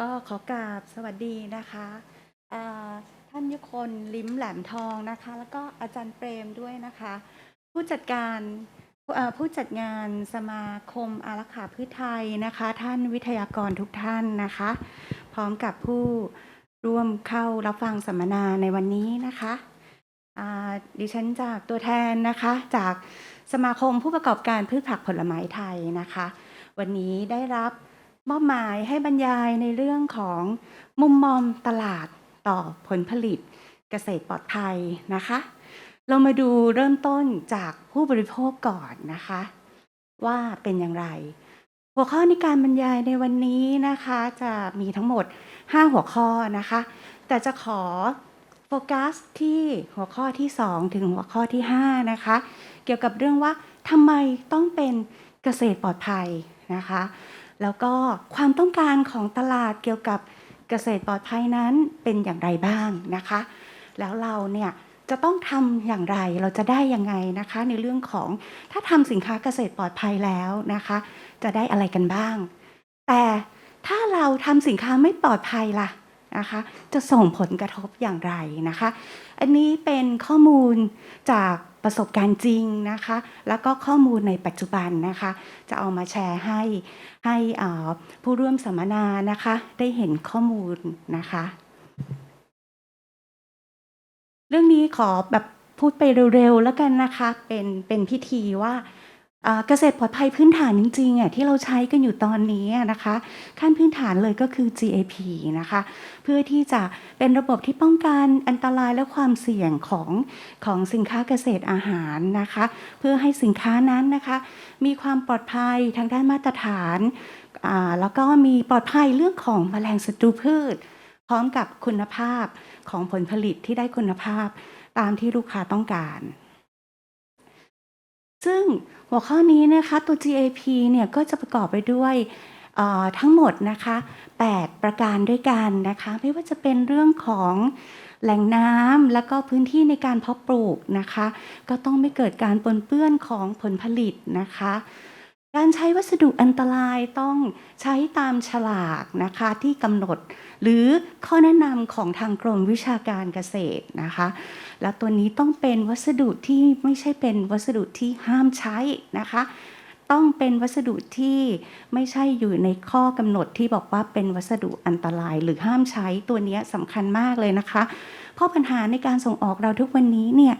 ก็ขอกราบสวัสดีนะคะท่านยุคนลิ้มแหลมทองนะคะ แล้วก็อาจารย์เปรมด้วยนะคะ ผู้จัดการผู้จัดงานสมาคมอารักขาพืชไทยนะคะ ท่านวิทยากรทุกท่านนะคะ พร้อมกับผู้ร่วมเข้ารับฟังสัมมนาในวันนี้นะคะดิฉันจากตัวแทนนะคะ จากสมาคมผู้ประกอบการพืชผักผลไม้ไทยนะคะ วันนี้ได้รับ มอบหมายให้บรรยายในเรื่องของมุมมองตลาดต่อผลผลิตเกษตรปลอดภัยนะคะ เรามาดูเริ่มต้นจากผู้บริโภคก่อนนะคะ ว่าเป็นอย่างไร หัวข้อในการบรรยายในวันนี้นะคะ จะมีทั้งหมด 5 หัวข้อนะคะ แต่จะขอโฟกัสที่หัวข้อที่ 2 ถึงหัวข้อที่ 5 นะคะ เกี่ยวกับเรื่องว่าทำไมต้องเป็นเกษตรปลอดภัยนะคะ แล้วก็ความต้องการของตลาดเกี่ยวกับเกษตรปลอดภัยนั้นเป็นอย่างไรบ้างนะคะ แล้วเราเนี่ยจะต้องทำอย่างไรเราจะได้ยังไงนะคะ ในเรื่องของถ้าทำสินค้าเกษตรปลอดภัยแล้วนะคะ จะได้อะไรกันบ้าง แต่ถ้าเราทำสินค้าไม่ปลอดภัยล่ะนะคะ จะส่งผลกระทบอย่างไรนะคะ อันนี้เป็นข้อมูลจาก ประสบการณ์จริงนะคะ แล้วก็ข้อมูลในปัจจุบันนะคะ จะเอามาแชร์ให้ให้ผู้ร่วมสัมมนานะคะ ได้เห็นข้อมูลนะคะ เรื่องนี้ขอแบบพูดไปเร็วๆแล้วกันนะคะ เป็นเป็นพิธีว่า อ่าเกษตรปลอดภัยพื้นฐานจริงๆอะที่เราใช้กันอยู่ตอนนี้อะนะคะ ขั้นพื้นฐานเลยก็คือ GAP นะคะ เพื่อที่จะเป็นระบบที่ป้องกันอันตรายและความเสี่ยงของของสินค้าเกษตรอาหารนะคะ เพื่อให้สินค้านั้นนะคะ มีความปลอดภัยทางด้านมาตรฐานอ่าแล้วก็มีปลอดภัยเรื่องของแมลงศัตรูพืช พร้อมกับคุณภาพของผลผลิตที่ได้คุณภาพตามที่ลูกค้าต้องการ ซึ่งหัวข้อนี้นะคะตัว GAP เนี่ยก็จะประกอบไปด้วยเอ่อทั้งหมดนะคะ 8 ประการด้วยกันนะคะ ไม่ว่าจะเป็นเรื่องของแหล่งน้ำแล้วก็พื้นที่ในการเพาะปลูกนะคะ ก็ต้องไม่เกิดการปนเปื้อนของผลผลิตนะคะ การใช้วัสดุอันตรายต้องใช้ตามฉลากนะคะที่กำหนด หรือข้อแนะนำของทางกรมวิชาการเกษตรนะคะ แล้วตัวนี้ต้องเป็นวัสดุที่ไม่ใช่เป็นวัสดุที่ห้ามใช้นะคะ ต้องเป็นวัสดุที่ไม่ใช่อยู่ในข้อกำหนดที่บอกว่าเป็นวัสดุอันตราย หรือห้ามใช้ตัวนี้สำคัญมากเลยนะคะเพราะปัญหาในการส่งออกเราทุกวันนี้เนี่ย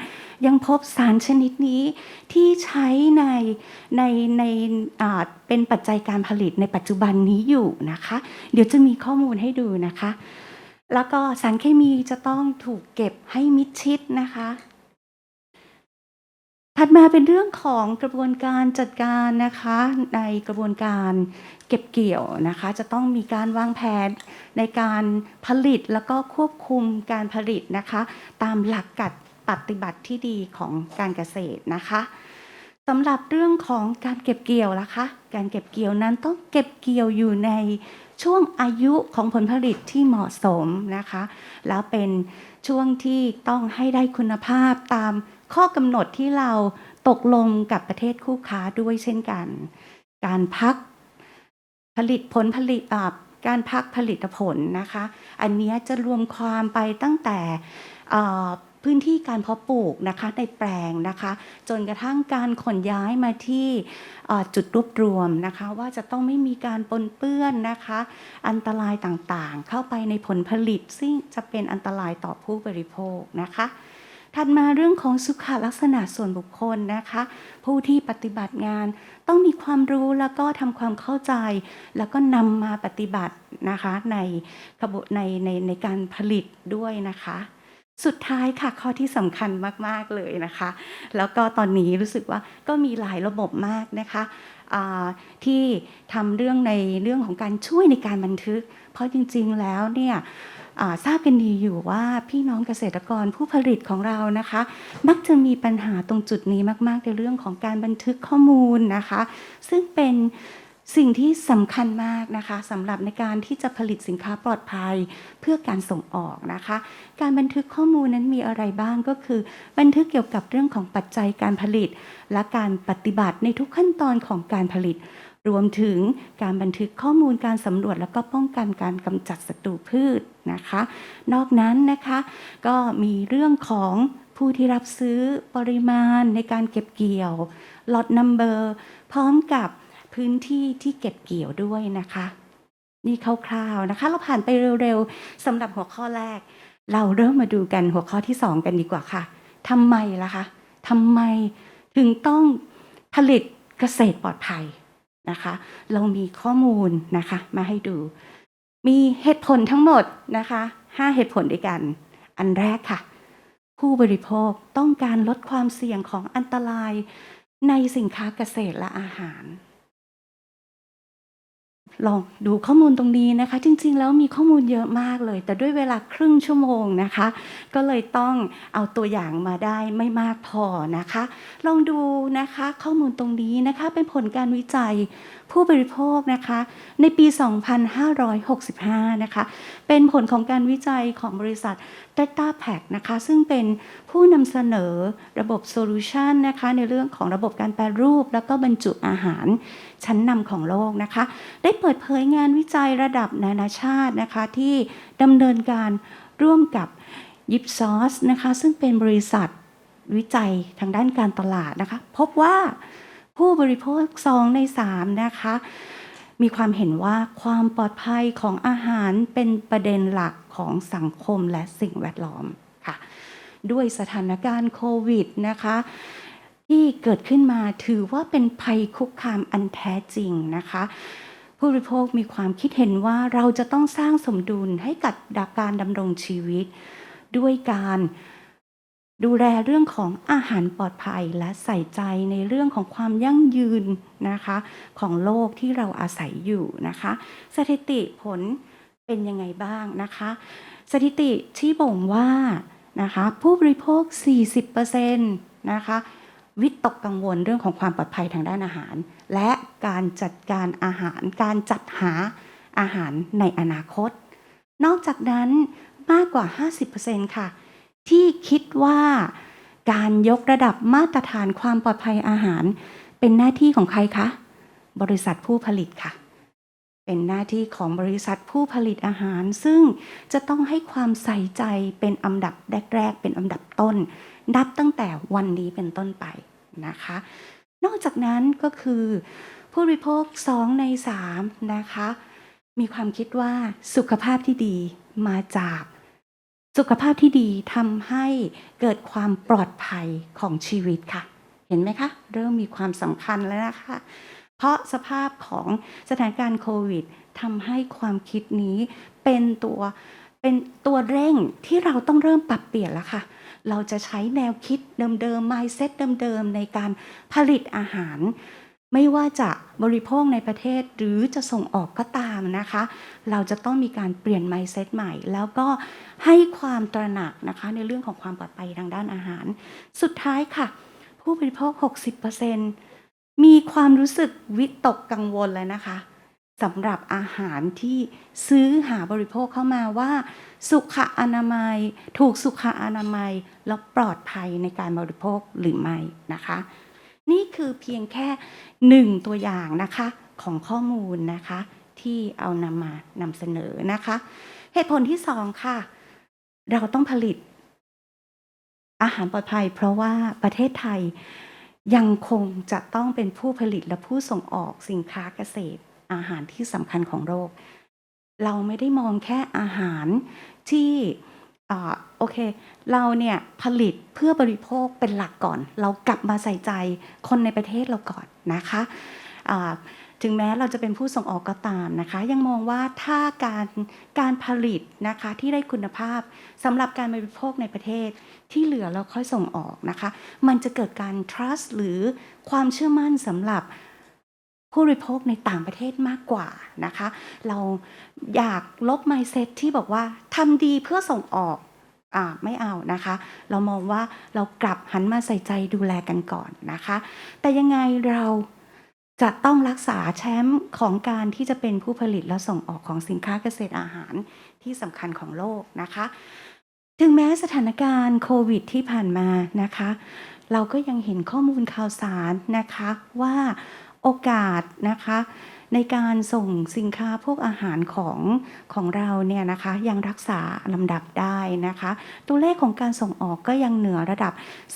ยังพบสารชนิดนี้ที่ใช้ในในในเป็นปัจจัยการผลิตในปัจจุบันนี้อยู่นะคะ เดี๋ยวจะมีข้อมูลให้ดูนะคะ แล้วก็สารเคมีจะต้องถูกเก็บให้มิดชิดนะคะ ถัดมาเป็นเรื่องของกระบวนการจัดการนะคะในกระบวนการเก็บเกี่ยวนะคะ จะต้องมีการวางแผนในการผลิตแล้วก็ควบคุมการผลิตนะคะ ตามหลักการปฏิบัติที่ดีของการเกษตรนะคะสำหรับเรื่องของการเก็บเกี่ยวล่ะคะ การเก็บเกี่ยวนั้นต้องเก็บเกี่ยวอยู่ในช่วงอายุของผลผลิตที่เหมาะสมนะคะ แล้วเป็นช่วงที่ต้องให้ได้คุณภาพตาม ข้อกำหนดที่เราตกลงกับประเทศคู่ค้าด้วยเช่นกัน การพักผลิตผลผลิตอ่าการพักผลิตผลนะคะ อันเนี้ยจะรวมความไปตั้งแต่พื้นที่การเพาะปลูกนะคะในแปลงนะคะ จนกระทั่งการขนย้ายมาที่จุดรวบรวมนะคะ ว่าจะต้องไม่มีการปนเปื้อนนะคะ อันตรายต่างๆ เข้าไปในผลผลิตซึ่งจะเป็นอันตรายต่อผู้บริโภคนะคะ ถัดมาเรื่องของสุขลักษณะส่วนบุคคลนะคะ ผู้ที่ปฏิบัติงานต้องมีความรู้แล้วก็ทำความเข้าใจ แล้วก็นำมาปฏิบัตินะคะในขบวนในในในการผลิตด้วยนะคะสุดท้ายค่ะข้อที่สำคัญมาก ๆ เลยนะคะ แล้วก็ตอนนี้รู้สึกว่าก็มีหลายระบบมากนะคะที่ทำเรื่องในเรื่องของการช่วยในการบันทึก เพราะจริง ๆ แล้วเนี่ย ทราบกันดีอยู่ว่าพี่น้องเกษตรกรผู้ผลิตของเรานะคะ มักจะมีปัญหาตรงจุดนี้มาก ๆ ในเรื่องของการบันทึกข้อมูลนะคะ ซึ่งเป็น สิ่งที่สำคัญมากนะคะสำหรับในการที่จะผลิตสินค้าปลอดภัยเพื่อการส่งออกนะคะ การบันทึกข้อมูลนั้นมีอะไรบ้างก็คือ บันทึกเกี่ยวกับเรื่องของปัจจัยการผลิต และการปฏิบัติในทุกขั้นตอนของการผลิต รวมถึงการบันทึกข้อมูลการสำรวจ แล้วก็ป้องกันการกำจัดศัตรูพืชนะคะ นอกนั้นนะคะก็มีเรื่องของผู้ที่รับซื้อปริมาณในการเก็บเกี่ยวลอตนัมเบอร์พร้อมกับ พื้นที่ที่เก็บเกี่ยวด้วยนะคะ นี่คร่าวๆนะคะ เราผ่านไปเร็วๆสำหรับหัวข้อแรก เราเริ่มมาดูกันหัวข้อที่2กันดีกว่าค่ะทำไมล่ะคะทำไมถึงต้องผลิตเกษตรปลอดภัยนะคะ เรามีข้อมูลนะคะมาให้ดู มีเหตุผลทั้งหมดนะคะ5เหตุผลด้วยกัน อันแรกค่ะ ผู้บริโภคต้องการลดความเสี่ยงของอันตรายในสินค้าเกษตรและอาหาร ลองดูข้อมูลตรงนี้นะคะ จริงๆ แล้วมีข้อมูลเยอะมากเลย แต่ด้วยเวลาครึ่งชั่วโมงนะคะ ก็เลยต้องเอาตัวอย่างมาได้ไม่มากพอนะคะ ลองดูนะคะข้อมูลตรงนี้นะคะเป็นผลการวิจัยผู้บริโภคนะคะ ในปี 2565 นะคะ เป็นผลของการวิจัยของบริษัท Data Pack นะคะ ซึ่งเป็นผู้นำเสนอระบบโซลูชันนะคะในเรื่องของระบบการแปรรูป แล้วก็บรรจุอาหาร ชั้นนำของโลกนะคะ ได้เปิดเผยงานวิจัยระดับนานาชาตินะคะที่ดำเนินการร่วมกับยิปซอสนะคะซึ่งเป็นบริษัทวิจัยทางด้านการตลาดนะคะ พบว่าผู้บริโภคสองในสามนะคะ มีความเห็นว่าความปลอดภัยของอาหารเป็นประเด็นหลักของสังคมและสิ่งแวดล้อมค่ะ ด้วยสถานการณ์โควิดนะคะ ที่เกิดขึ้นมาถือว่าเป็นภัยคุกคามอันแท้จริงนะคะ ผู้บริโภคมีความคิดเห็นว่าเราจะต้องสร้างสมดุลให้กับการดำรงชีวิต ด้วยการดูแลเรื่องของอาหารปลอดภัยและใส่ใจในเรื่องของความยั่งยืนนะคะ ของโลกที่เราอาศัยอยู่นะคะ สถิติผลเป็นยังไงบ้างนะคะ สถิติที่บ่งว่านะคะผู้บริโภค 40%นะคะ วิตกกังวลเรื่องของความปลอดภัยทางด้านอาหาร และการจัดการอาหาร การจัดหาอาหารในอนาคต นอกจากนั้นมากกว่า 50%ค่ะ ที่คิดว่าการยกระดับมาตรฐานความปลอดภัยอาหาร เป็นหน้าที่ของใครคะ บริษัทผู้ผลิตค่ะ เป็นหน้าที่ของบริษัทผู้ผลิตอาหาร ซึ่งจะต้องให้ความใส่ใจเป็นอันดับแรก ๆ เป็นอันดับต้น นับตั้งแต่วันนี้เป็นต้นไปนะคะ นอกจากนั้นก็คือ ผู้บริโภค 2 ใน 3 นะคะ มีความคิดว่าสุขภาพที่ดีมาจากสุขภาพที่ดีทำให้เกิดความปลอดภัยของชีวิตค่ะ เห็นไหมคะ เริ่มมีความสำคัญแล้วนะคะ เพราะสภาพของสถานการณ์โควิดทำให้ความคิดนี้เป็นตัวเป็นตัวเร่งที่เราต้องเริ่มปรับเปลี่ยนแล้วค่ะ เราจะใช้แนวคิดเดิมๆ mindset เดิมๆ ในการผลิตอาหาร ไม่ว่าจะบริโภคในประเทศหรือจะส่งออกก็ตามนะคะ เราจะต้องมีการเปลี่ยน mindset ใหม่ แล้วก็ให้ความตระหนักนะคะในเรื่องของความปลอดภัยทางด้านอาหาร สุดท้ายค่ะ ผู้บริโภค 60% มีความรู้สึกวิตกกังวลเลยนะคะสำหรับอาหารที่ซื้อหาบริโภคเข้ามาว่า สุขอนามัย ถูกสุขอนามัย แล้วปลอดภัยในการบริโภคหรือไม่นะคะ นี่คือเพียงแค่หนึ่งตัวอย่างนะคะของข้อมูลนะคะที่เอานำมานำเสนอนะคะ เหตุผลที่สองค่ะ เราต้องผลิต อาหารปลอดภัย เพราะว่าประเทศไทย ยังคงจะต้องเป็นผู้ผลิตและผู้ส่งออกสินค้าเกษตร อาหารที่สำคัญของโลก เราไม่ได้มองแค่อาหารที่โอเค เราเนี่ยผลิตเพื่อบริโภคเป็นหลักก่อน เรากลับมาใส่ใจคนในประเทศเราก่อนนะคะ ถึงแม้เราจะเป็นผู้ส่งออกก็ตามนะคะ ยังมองว่าถ้าการการผลิตนะคะที่ได้คุณภาพสำหรับการบริโภคในประเทศ ที่เหลือเราค่อยส่งออกนะคะ มันจะเกิดการ trust หรือความเชื่อมั่นสำหรับผู้บริโภคในต่างประเทศมากกว่านะคะ เราอยากลบ mindset ที่บอกว่าทำดีเพื่อส่งออกอ่าไม่เอานะคะ เรามองว่าเรากลับหันมาใส่ใจดูแลกันก่อนนะคะ แต่ยังไงเรา จะต้องรักษาแชมป์ของการที่จะเป็นผู้ผลิตและส่งออกของสินค้าเกษตรอาหารที่สำคัญของโลกนะคะ ถึงแม้สถานการณ์โควิดที่ผ่านมานะคะ เราก็ยังเห็นข้อมูลข่าวสารนะคะว่าโอกาสนะคะ ในการส่งสินค้าพวกอาหารของของเราเนี่ยนะคะยังรักษาลำดับได้นะคะ ตัวเลขของการส่งออกก็ยังเหนือระดับ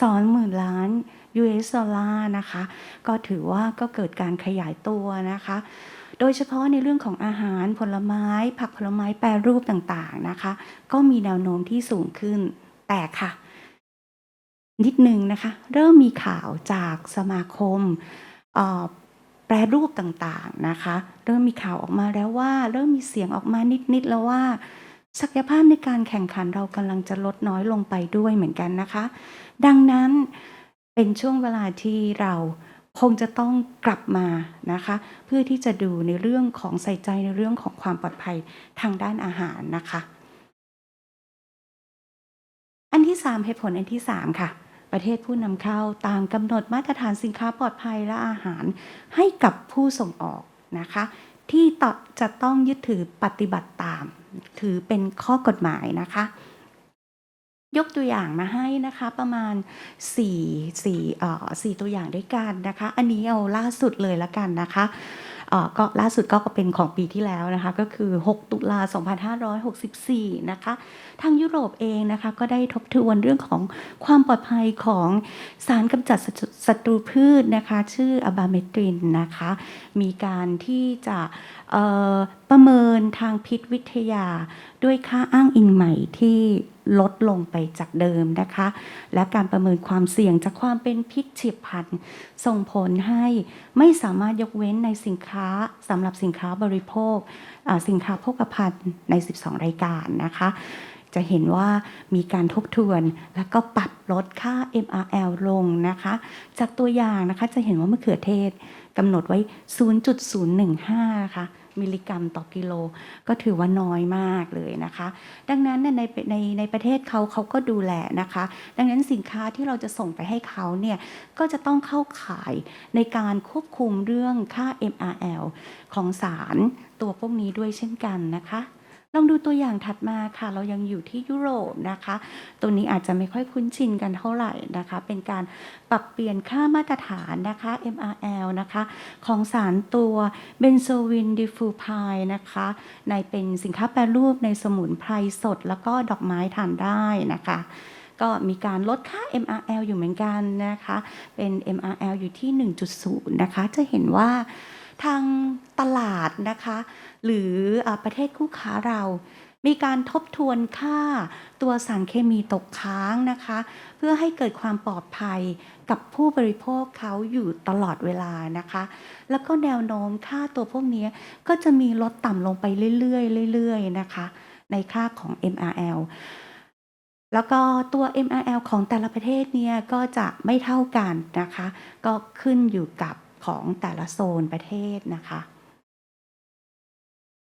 20,000 ล้าน US ดอลลาร์นะคะ ก็ถือว่าก็เกิดการขยายตัวนะคะโดยเฉพาะในเรื่องของอาหารผลไม้ ผักผลไม้แปรรูปต่างๆนะคะ ก็มีแนวโน้มที่สูงขึ้นแต่ค่ะ นิดนึงนะคะ เริ่มมีข่าวจากสมาคมออ แปรรูปต่างๆนะคะ เริ่มมีข่าวออกมาแล้วว่า เริ่มมีเสียงออกมานิดๆแล้วว่า ศักยภาพในการแข่งขันเรากำลังจะลดน้อยลงไปด้วยเหมือนกันนะคะ ดังนั้นเป็นช่วงเวลาที่เราคงจะต้องกลับมานะคะ เพื่อที่จะดูในเรื่องของใส่ใจในเรื่องของความปลอดภัยทางด้านอาหารนะคะ อันที่ 3 เหตุผลอันที่ 3 ค่ะ ประเทศผู้นำเข้าต่างกำหนดมาตรฐานสินค้าปลอดภัยและอาหาร ให้กับผู้ส่งออกนะคะ ที่จะต้องยึดถือปฏิบัติตาม ถือเป็นข้อกฎหมายนะคะ ยกตัวอย่างมาให้นะคะประมาณ4 4เอ่อ4ตัวอย่างด้วยกันนะคะ อันนี้เอาล่าสุดเลยละกันนะคะ ก็ล่าสุดก็เป็นของปีที่แล้วนะคะก็คือ 6 ตุลา 2564 นะคะ ทางยุโรปเองนะคะก็ได้ทบทวนเรื่องของความปลอดภัยของสารกำจัดศัตรูพืชนะคะ ชื่ออะบาเมตรินนะคะ มีการที่จะ ประเมินทางพิษวิทยา ด้วยค่าอ้างอิงใหม่ที่ลดลงไปจากเดิมนะคะ และการประเมินความเสี่ยงจากความเป็นพิษเฉียบพลันส่งผลให้ไม่สามารถยกเว้นในสินค้าสำหรับสินค้าบริโภค สินค้าโภคภัณฑ์ใน 12 รายการนะคะจะเห็นว่ามีการทบทวนแล้วก็ปรับลดค่า MRL ลงนะคะ จากตัวอย่างนะคะจะเห็นว่ามะเขือเทศกำหนดไว้ 0.015 นะคะ มิลลิกรัมต่อกิโล ก็ถือว่าน้อยมากเลยนะคะ ดังนั้นเนี่ยในในในประเทศเขาเขาก็ดูแลนะคะ ดังนั้นสินค้าที่เราจะส่งไปให้เขาเนี่ยก็จะต้องเข้าขายในการควบคุมเรื่องค่า MRL ของสารตัวพวกนี้ด้วยเช่นกันนะคะ ลองดูตัวอย่างถัดมาค่ะ เรายังอยู่ที่ยุโรปนะคะ ตัวนี้อาจจะไม่ค่อยคุ้นชินกันเท่าไหร่นะคะ เป็นการปรับเปลี่ยนค่ามาตรฐานนะคะ MRL นะคะ ของสารตัวเบนโซวินดิฟูพายนะคะ ในเป็นสินค้าแปรรูปในสมุนไพรสด แล้วก็ดอกไม้ทานได้นะคะก็มีการลดค่า MRL อยู่เหมือนกันนะคะ เป็น MRL อยู่ที่ 1.0 นะคะ จะเห็นว่า ทางตลาดนะคะ หรืออประเทศคู่ค้าเรา มีการทบทวนค่าตัวสารเคมีตกค้างนะคะ เพื่อให้เกิดความปลอดภัยกับผู้บริโภคเขาอยู่ตลอดเวลานะคะ แล้วก็แนวโน้มค่าตัวพวกนี้ก็จะมีลดต่ำลงไปเรื่อยๆเรื่อยๆนะคะ ในค่าของ MRL แล้วก็ตัว MRL ของแต่ละประเทศเนี่ยก็จะไม่เท่ากันนะคะ ก็ขึ้นอยู่กับ ของแต่ละโซนประเทศนะคะ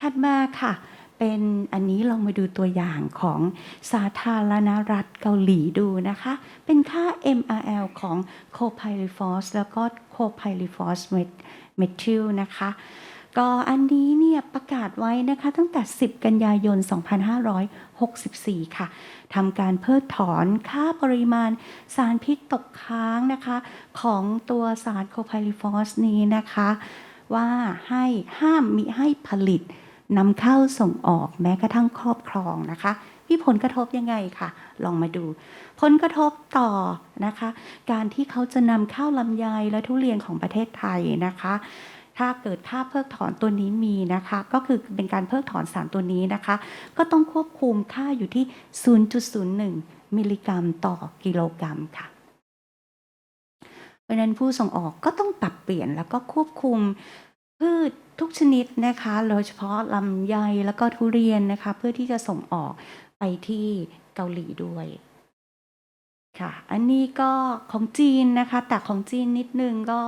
ถัดมาค่ะ เป็นอันนี้ลองมาดูตัวอย่างของสาธารณรัฐเกาหลีดูนะคะ เป็นค่า MRL ของ c o p y r i f o s แล้วก็ c o p y r i f o s m e t h y l นะคะ ก็อันนี้เนี่ยประกาศไว้นะคะตั้งแต่ 10 กันยายน 2564 ค่ะทำการเพิกถอนค่าปริมาณสารพิษตกค้างนะคะ ของตัวสารโคไพลิฟอสนี้นะคะ ว่าให้ห้ามมิให้ผลิตนำเข้าส่งออกแม้กระทั่งครอบครองนะคะมีผลกระทบยังไงค่ะ ลองมาดู ผลกระทบต่อนะคะ การที่เขาจะนำเข้าลำไยและทุเรียนของประเทศไทยนะคะ ถ้าเกิดค่าเพิกถอนตัวนี้มีนะคะ ก็คือเป็นการเพิกถอนสารตัวนี้นะคะ ก็ต้องควบคุมค่าอยู่ที่ 0.01 มิลลิกรัมต่อกิโลกรัมค่ะเพราะฉะนั้นผู้ส่งออกก็ต้องปรับเปลี่ยนแล้วก็ควบคุมพืชทุกชนิดนะคะโดยเฉพาะลำไยแล้วก็ทุเรียนนะคะ เพื่อที่จะส่งออกไปที่เกาหลีด้วย ค่ะ อันนี้ก็ของจีนนะคะ แต่ของจีนนิดนึงก็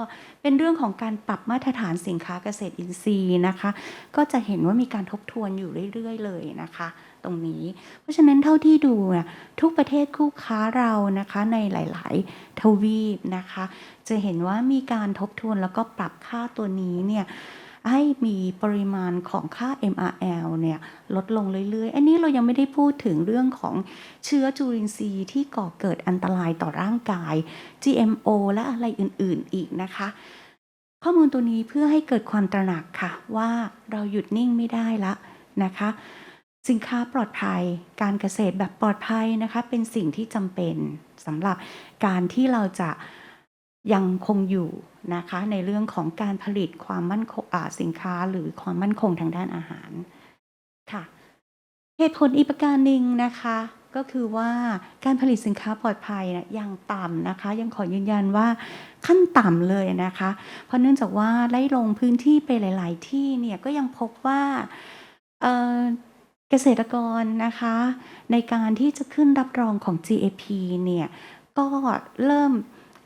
เป็นเรื่องของการปรับมาตรฐานสินค้าเกษตรอินทรีย์นะคะ ก็จะเห็นว่ามีการทบทวนอยู่เรื่อย ๆ เลยนะคะ ตรงนี้ เพราะฉะนั้นเท่าที่ดูน่ะทุกประเทศคู่ค้าเรานะคะในหลาย ๆ ทวีปนะคะ จะเห็นว่ามีการทบทวนแล้วก็ปรับค่าตัวนี้เนี่ย ให้มีปริมาณของค่า MRL เนี่ยลดลงเรื่อยๆ อันนี้เรายังไม่ได้พูดถึงเรื่องของเชื้อจุลินทรีย์ที่ก่อเกิดอันตรายต่อร่างกาย GMO และอะไรอื่นๆอีกนะคะข้อมูลตัวนี้เพื่อให้เกิดความตระหนักค่ะ ว่าเราหยุดนิ่งไม่ได้ละนะคะ สินค้าปลอดภัย การเกษตรแบบปลอดภัยนะคะ เป็นสิ่งที่จำเป็นสำหรับการที่เราจะ ยังคงอยู่นะคะในเรื่องของการผลิตความมั่นคงสินค้าหรือความมั่นคงทางด้านอาหารค่ะเหตุผลอีกประการหนึ่งนะคะก็คือว่าการผลิตสินค้าปลอดภัยนะยังต่ำนะคะ ยังขอยืนยันว่าขั้นต่ำเลยนะคะ เพราะเนื่องจากว่าได้ลงพื้นที่ไปหลาย ๆ ที่เนี่ยก็ยังพบว่าเกษตรกรนะคะ ในการที่จะขึ้นรับรองของ GAP เนี่ยก็เริ่ม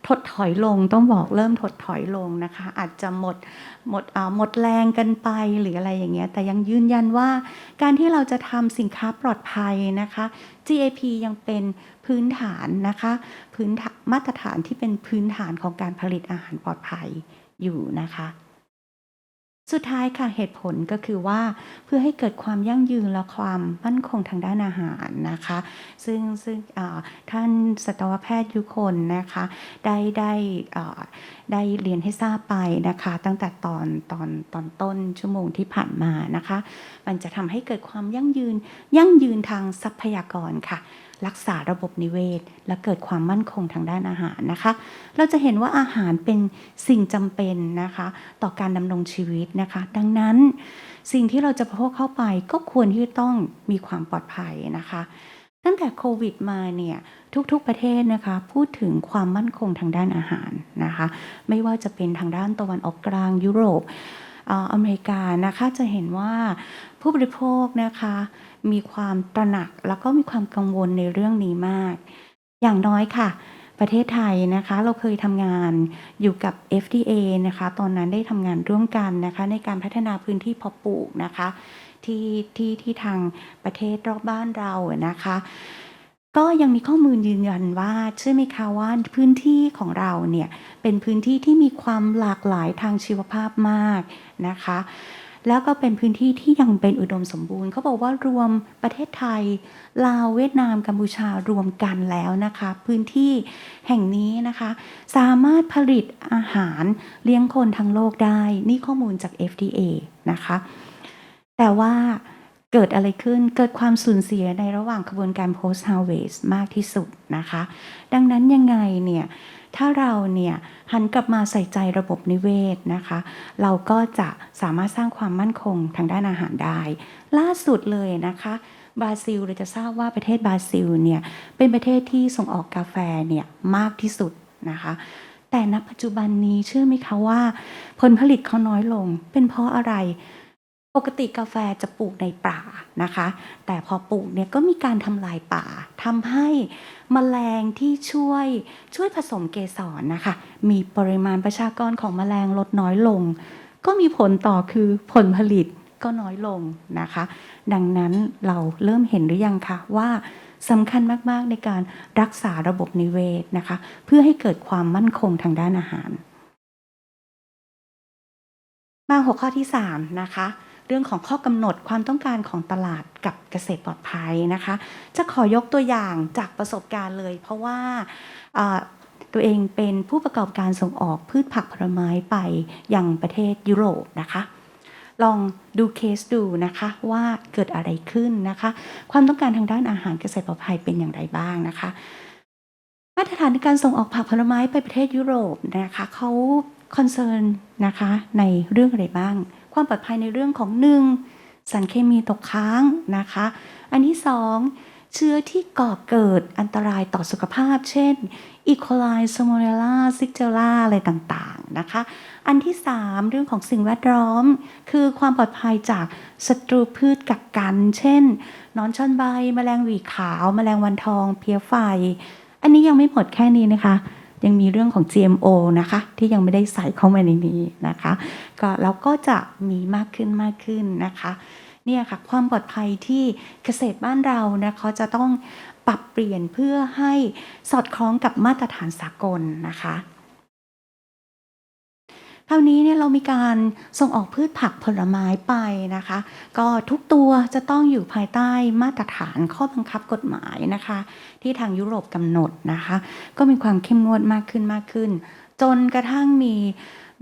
ถดถอยลงต้องบอกเริ่มถดถอยลงนะคะ อาจจะหมดหมดอ่าหมดแรงกันไปหรืออะไรอย่างเงี้ยแต่ยังยืนยันว่าการที่เราจะทำสินค้าปลอดภัยนะคะ GAP ยังเป็นพื้นฐานนะคะ พื้นมาตรฐานที่เป็นพื้นฐานของการผลิตอาหารปลอดภัยอยู่นะคะ สุดท้ายค่ะเหตุผลก็คือว่าเพื่อให้เกิดความยั่งยืนและความมั่นคงทางด้านอาหารนะคะ ซึ่งซึ่งท่านสัตวแพทย์ยุคนนะคะได้ได้ได้เรียนให้ทราบไปนะคะ ตั้งแต่ตอนตอนตอนต้นชั่วโมงที่ผ่านมานะคะ มันจะทำให้เกิดความยั่งยืนยั่งยืนทางทรัพยากรค่ะ รักษาระบบนิเวศ และเกิดความมั่นคงทางด้านอาหารนะคะ เราจะเห็นว่าอาหารเป็นสิ่งจำเป็นนะคะ ต่อการดำรงชีวิตนะคะ ดังนั้นสิ่งที่เราจะบริโภคเข้าไปก็ควรที่ต้องมีความปลอดภัยนะคะตั้งแต่โควิดมาเนี่ยทุกๆประเทศนะคะพูดถึงความมั่นคงทางด้านอาหารนะคะไม่ว่าจะเป็นทางด้านตะวันออกกลางยุโรปออเมริกานะคะจะเห็นว่าผู้บริโภคนะคะ มีความตระหนักแล้วก็มีความกังวลในเรื่องนี้มาก อย่างน้อยค่ะ ประเทศไทยนะคะเราเคยทำงานอยู่กับ FDA นะคะ ตอนนั้นได้ทำงานร่วมกันนะคะในการพัฒนาพื้นที่เพาะปลูกนะคะที่ที่ที่ทางประเทศรอบบ้านเรานะคะก็ยังมีข้อมูลยืนยันว่าเชื่อไหมคะว่าพื้นที่ของเราเนี่ยเป็นพื้นที่ที่มีความหลากหลายทางชีวภาพมากนะคะ แล้วก็เป็นพื้นที่ที่ยังเป็นอุดมสมบูรณ์เขาบอกว่ารวมประเทศไทย ลาวเวียดนามกัมพูชารวมกันแล้วนะคะ พื้นที่แห่งนี้นะคะ สามารถผลิตอาหารเลี้ยงคนทั้งโลกได้ นี่ข้อมูลจาก FDA นะคะ แต่ว่าเกิดอะไรขึ้น เกิดความสูญเสียในระหว่างกระบวนการ post harvest มากที่สุดนะคะ ดังนั้นยังไงเนี่ย ถ้าเราเนี่ยหันกลับมาใส่ใจระบบนิเวศนะคะ เราก็จะสามารถสร้างความมั่นคงทางด้านอาหารได้ ล่าสุดเลยนะคะบราซิลเราจะทราบว่าประเทศบราซิลเนี่ยเป็นประเทศที่ส่งออกกาแฟเนี่ยมากที่สุดนะคะแต่ณปัจจุบันนี้เชื่อไหมคะว่า ผลผลิตเขาน้อยลง เป็นเพราะอะไร ปกติกาแฟจะปลูกในป่านะคะ แต่พอปลูกเนี่ยก็มีการทำลายป่าทำให้มแมลงที่ช่วยช่วยผสมเกสรนะคะ มีปริมาณประชากรของแมลงลดน้อยลง ก็มีผลต่อคือผลผลิตก็น้อยลงนะคะ ดังนั้นเราเริ่มเห็นหรือยังคะว่าสำคัญมาก ๆ ในการรักษาระบบนิเวศนะคะ เพื่อให้เกิดความมั่นคงทางด้านอาหาร มาหัวข้อที่ 3 นะคะ เรื่องของข้อกำหนดความต้องการของตลาดกับเกษตรปลอดภัยนะคะ จะขอยกตัวอย่างจากประสบการณ์เลย เพราะว่าอ่าตัวเองเป็นผู้ประกอบการส่งออกพืชผักผลไม้ไปยังประเทศยุโรปนะคะ ลองดูเคสดูนะคะว่าเกิดอะไรขึ้นนะคะ ความต้องการทางด้านอาหารเกษตรปลอดภัยเป็นอย่างไรบ้างนะคะ มาตรฐานในการส่งออกผักผลไม้ไปประเทศยุโรปนะคะเขาคอนเซิร์นนะคะในเรื่องอะไรบ้าง ความปลอดภัยในเรื่องของหนึ่งสารเคมีตกค้างนะคะ อันที่สองเชื้อที่ก่อเกิดอันตรายต่อสุขภาพ เช่นอีโคไลซโมเนล่าซิกเจล่าอะไรต่างๆนะคะ อันที่สามเรื่องของสิ่งแวดล้อม คือความปลอดภัยจากศัตรูพืชกักกัน เช่นนอนชอนใบแมลงหวีขาวแมลงวันทอง เพี้ยไฟ อันนี้ยังไม่หมดแค่นี้นะคะ ยังมีเรื่องของ GMO นะคะ ที่ยังไม่ได้ใส่เข้ามาในนี้นะคะ ก็เราก็จะมีมากขึ้นมากขึ้นนะคะเนี่ยค่ะความปลอดภัยที่เกษตรบ้านเรานะคะจะต้องปรับเปลี่ยนเพื่อให้สอดคล้องกับมาตรฐานสากลนะคะ ราวนี้เนี่ยเรามีการส่งออกพืชผักผลไม้ไปนะคะ ก็ทุกตัวจะต้องอยู่ภายใต้มาตรฐานข้อบังคับกฎหมายนะคะ ที่ทางยุโรปกำหนดนะคะ ก็มีความเข้มงวดมากขึ้นมากขึ้น จนกระทั่งมี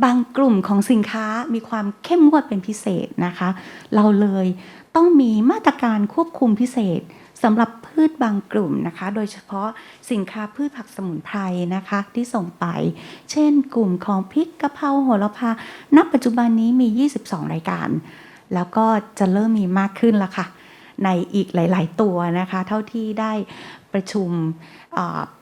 บางกลุ่มของสินค้ามีความเข้มงวดเป็นพิเศษนะคะ เราเลยต้องมีมาตรการควบคุมพิเศษ สำหรับพืชบางกลุ่มนะคะ โดยเฉพาะสินค้าพืชผักสมุนไพรนะคะที่ส่งไป เช่น กลุ่มของพริกกะเพราโหระพา ณ ปัจจุบันนี้มี 22 รายการ แล้วก็จะเริ่มมีมากขึ้นละค่ะ ในอีกหลาย ๆ ตัวนะคะ เท่าที่ได้ประชุม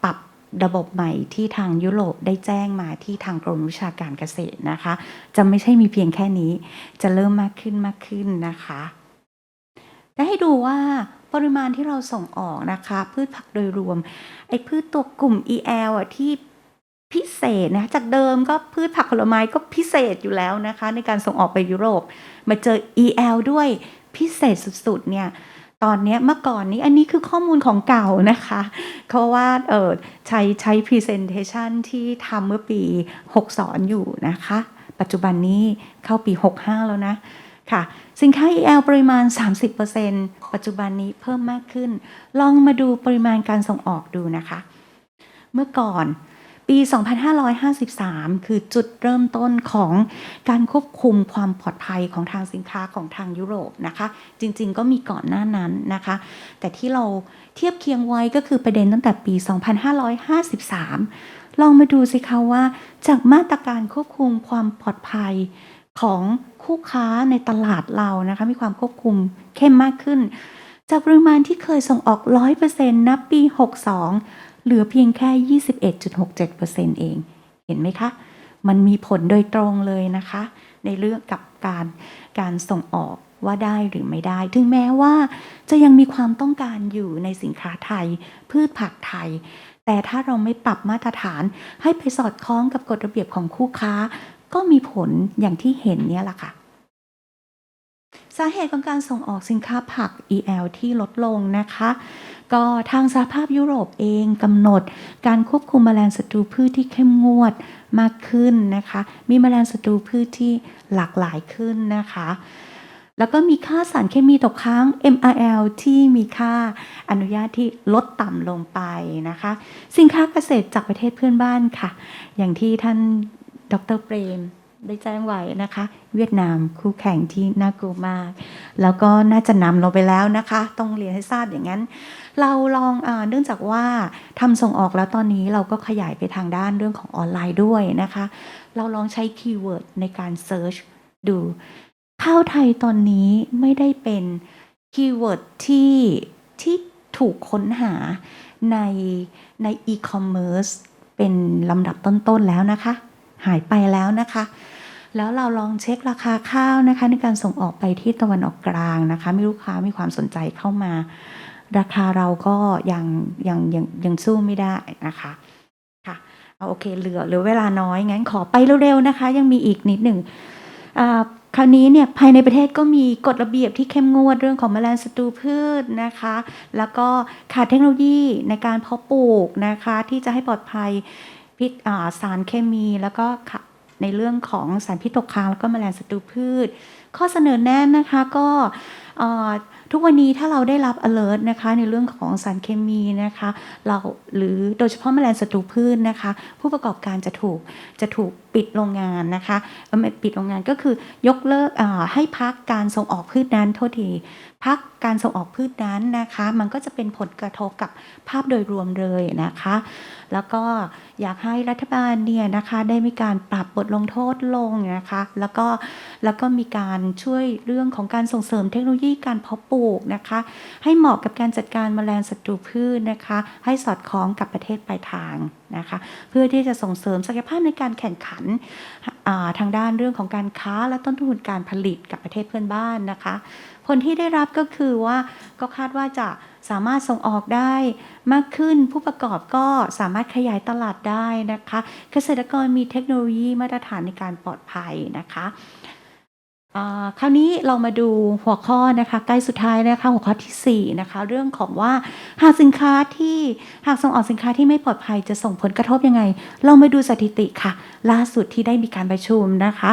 ปรับระบบใหม่ที่ทางยุโรปได้แจ้งมาที่ทางกรมวิชาการเกษตรนะคะ จะไม่ใช่มีเพียงแค่นี้ จะเริ่มมากขึ้นมากขึ้นนะคะ ได้ให้ดูว่าปริมาณที่เราส่งออกนะคะ พืชผักโดยรวม ไอ้พืชตัวกลุ่ม EL อะที่พิเศษนะจากเดิมก็พืชผักผลไม้ก็พิเศษอยู่แล้วนะคะ ในการส่งออกไปยุโรป มาเจอ EL ด้วยพิเศษสุดๆเนี่ยตอนนี้เมื่อก่อนนี้อันนี้คือข้อมูลของเก่านะคะ เพราะว่าเออใช้ใช้ Presentation ที่ทำเมื่อปี 6 สอนอยู่นะคะ ปัจจุบันนี้เข้าปี 65 แล้วนะค่ะ สินค้า EL ปริมาณ 30%ปัจจุบันนี้เพิ่มมากขึ้น ลองมาดูปริมาณการส่งออกดูนะคะ เมื่อก่อนปี 2553 คือจุดเริ่มต้นของการควบคุมความปลอดภัยของทางสินค้าของทางยุโรปนะคะ จริงๆ ก็มีก่อนหน้านั้นนะคะ แต่ที่เราเทียบเคียงไว้ก็คือประเด็นตั้งแต่ปี 2553 ลองมาดูสิคะว่าจากมาตรการควบคุมความปลอดภัย ของคู่ค้าในตลาดเรานะคะมีความควบคุมเข้มมากขึ้น จากปริมาณที่เคยส่งออก 100%นับปี 62 เหลือเพียงแค่ 21.67%เอง เห็นไหมคะ มันมีผลโดยตรงเลยนะคะ ในเรื่องกับการการส่งออกว่าได้หรือไม่ได้ ถึงแม้ว่าจะยังมีความต้องการอยู่ในสินค้าไทย พืชผักไทย แต่ถ้าเราไม่ปรับมาตรฐานให้ไปสอดคล้องกับกฎระเบียบของคู่ค้า ก็มีผลอย่างที่เห็นเนี่ยแหละค่ะ สาเหตุของการส่งออกสินค้าผัก EL ที่ลดลงนะคะ ก็ทางสหภาพยุโรปเองกำหนดการควบคุมแมลงศัตรูพืชที่เข้มงวดมากขึ้นนะคะ มีแมลงศัตรูพืชที่หลากหลายขึ้นนะคะแล้วก็มีค่าสารเคมีตกค้าง MRL ที่มีค่าอนุญาตที่ลดต่ำลงไปนะคะ สินค้าเกษตรจากประเทศเพื่อนบ้านค่ะ อย่างที่ท่าน ดรเปรมได้แจ้งไว้นะคะ เวียดนามคู่แข่งที่น่ากลัวมาก แล้วก็น่าจะนำเราไปแล้วนะคะ ต้องเรียนให้ทราบอย่างนั้น เราลองอาเนื่องจากว่าทำส่งออกแล้วตอนนี้เราก็ขยายไปทางด้านเรื่องของออนไลน์ด้วยนะคะ เราลองใช้คีย์เวิร์ดในการเซิร์ชดูข้าวไทยตอนนี้ไม่ได้เป็นคีย์เวิร์ดที่ที่ถูกค้นหาในในอีคอมเมิร์ซเป็นลำดับต้นๆแล้วนะคะ หายไปแล้วนะคะ แล้วเราลองเช็คราคาข้าวนะคะ ในการส่งออกไปที่ตะวันออกกลางนะคะ มีลูกค้ามีความสนใจเข้ามา ราคาเราก็ยังยังยังยังสู้ไม่ได้นะคะค่ะเอาโอเคเหลือเหลือเวลาน้อยงั้นขอไปเร็วๆนะคะ ยังมีอีกนิดหนึ่งคราวนี้เนี่ยภายในประเทศก็มีกฎระเบียบที่เข้มงวดเรื่องของแมลงศัตรูพืชนะคะ แล้วก็ขาดเทคโนโลยีในการเพาะปลูกนะคะ ที่จะให้ปลอดภัย พิษสารเคมีแล้วก็ในเรื่องของสารพิษตกค้างแล้วก็แมลงศัตรูพืช ข้อเสนอแนะนะคะก็ ทุกวันนี้ถ้าเราได้รับ alert นะคะในเรื่องของสารเคมีนะคะเราหรือโดยเฉพาะแมลงศัตรูพืชนะคะ ผู้ประกอบการจะถูกจะถูกปิดโรงงานนะคะไม่ปิดโรงงานก็คือยกเลิกให้พักการส่งออกพืชนั้นโทษทีพักการส่งออกพืชนั้นนะคะ มันก็จะเป็นผลกระทบกับภาพโดยรวมเลยนะคะ แล้วก็อยากให้รัฐบาลเนี่ยนะคะได้มีการปรับบทลงโทษลงนะคะ แล้วก็แล้วก็มีการช่วยเรื่องของการส่งเสริมเทคโนโลยีการเพาะปลูกนะคะ ให้เหมาะกับการจัดการแมลงศัตรูพืชนะคะ ให้สอดคล้องกับประเทศปลายทางนะคะ เพื่อที่จะส่งเสริมศักยภาพในการแข่งขันทางด้านเรื่องของการค้าและต้นทุนการผลิตกับประเทศเพื่อนบ้านนะคะ ผลที่ได้รับก็คือว่าก็คาดว่าจะสามารถส่งออกได้มากขึ้นผู้ประกอบก็สามารถขยายตลาดได้นะคะ เกษตรกรมีเทคโนโลยีมาตรฐานในการปลอดภัยนะคะ คราวนี้เรามาดูหัวข้อนะคะใกล้สุดท้ายนะคะหัวข้อที่4นะคะเรื่องของว่าหากสินค้าที่หากส่งออกสินค้าที่ไม่ปลอดภัยจะส่งผลกระทบยังไง เรามาดูสถิติค่ะ ล่าสุดที่ได้มีการประชุมนะคะ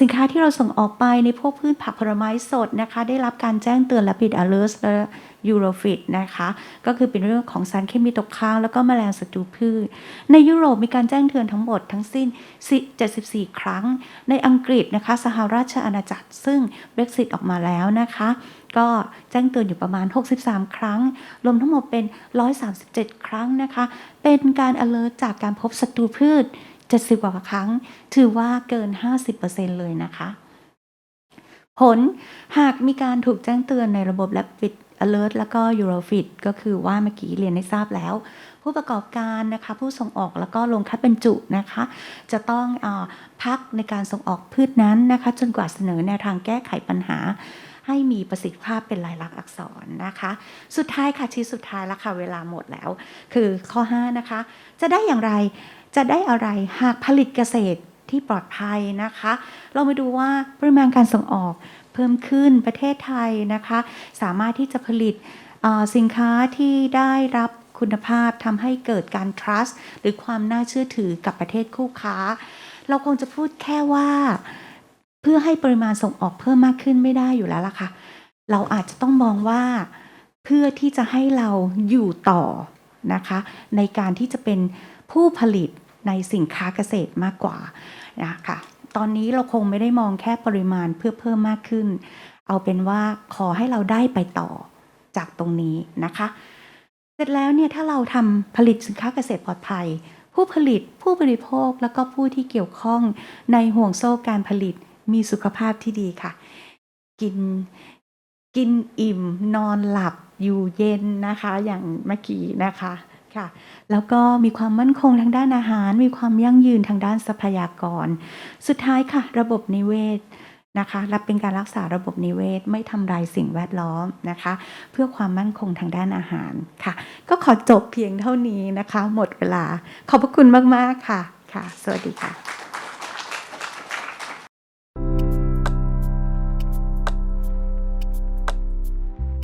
สินค้าที่เราส่งออกไปในพวกพืชผักผลไม้สดนะคะ ได้รับการแจ้งเตือนและปิด alert และ ยูโรฟิตนะคะก็คือเป็นเรื่องของสารเคมีตกค้าง แล้วก็แมลงศัตรูพืช ในยุโรปมีการแจ้งเตือนทั้งหมดทั้งสิ้น 74 ครั้ง ในอังกฤษนะคะสหราชอาณาจักร ซึ่ง Brexit ออกมาแล้วนะคะ ก็แจ้งเตือนอยู่ประมาณ 63 ครั้ง รวมทั้งหมดเป็น 137 ครั้งนะคะ เป็นการ alert จากการพบศัตรูพืช 70 กว่าครั้ง ถือว่าเกิน 50%เลยนะคะ ผลหากมีการถูกแจ้งเตือนในระบบ Rapid Alert แล้วก็ Eurofit ก็คือว่าเมื่อกี้เรียนให้ทราบแล้ว ผู้ประกอบการนะคะผู้ส่งออกแล้วก็ลงคัดบรรจุนะคะ จะต้องอพักในการส่งออกพืชนั้นนะคะ จนกว่าเสนอแนวทางแก้ไขปัญหาให้มีประสิทธิภาพเป็นลายลักษณ์อักษรนะคะ สุดท้ายค่ะที่สุดท้ายแล้วค่ะเวลาหมดแล้ว คือข้อ 5 นะคะ จะได้อย่างไรจะได้อะไรหากผลิตเกษตรที่ปลอดภัยนะคะ เรามาดูว่าปริมาณการส่งออก พิ่มขึ้นประเทศไทยนะคะ สามารถที่จะผลิตสินค้าที่ได้รับคุณภาพทำให้เกิดการ trust หรือความน่าเชื่อถือกับประเทศคู่ค้า เราคงจะพูดแค่ว่า เพื่อให้ปริมาณส่งออกเพิ่มมากขึ้นไม่ได้อยู่แล้วล่ะค่ะ เราอาจจะต้องมองว่าเพื่อที่จะให้เราอยู่ต่อนะคะ ในการที่จะเป็นผู้ผลิตในสินค้าเกษตรมากกว่านะคะ ตอนนี้เราคงไม่ได้มองแค่ปริมาณเพื่อเพิ่มมากขึ้น เอาเป็นว่าขอให้เราได้ไปต่อจากตรงนี้นะคะ เสร็จแล้วเนี่ยถ้าเราทำผลิตสินค้าเกษตรปลอดภัย ผู้ผลิตผู้บริโภคแล้วก็ผู้ที่เกี่ยวข้องในห่วงโซ่การผลิตมีสุขภาพที่ดีค่ะ กินกินอิ่มนอนหลับอยู่เย็นนะคะ อย่างเมื่อกี้นะคะ ค่ะ แล้วก็มีความมั่นคงทางด้านอาหาร มีความยั่งยืนทางด้านทรัพยากร สุดท้ายค่ะ ระบบนิเวศนะคะและเป็นการรักษาระบบนิเวศ ไม่ทำลายสิ่งแวดล้อมนะคะ เพื่อความมั่นคงทางด้านอาหารค่ะ ก็ขอจบเพียงเท่านี้นะคะ หมดเวลา ขอบพระคุณมาก ๆ ค่ะค่ะ สวัสดีค่ะ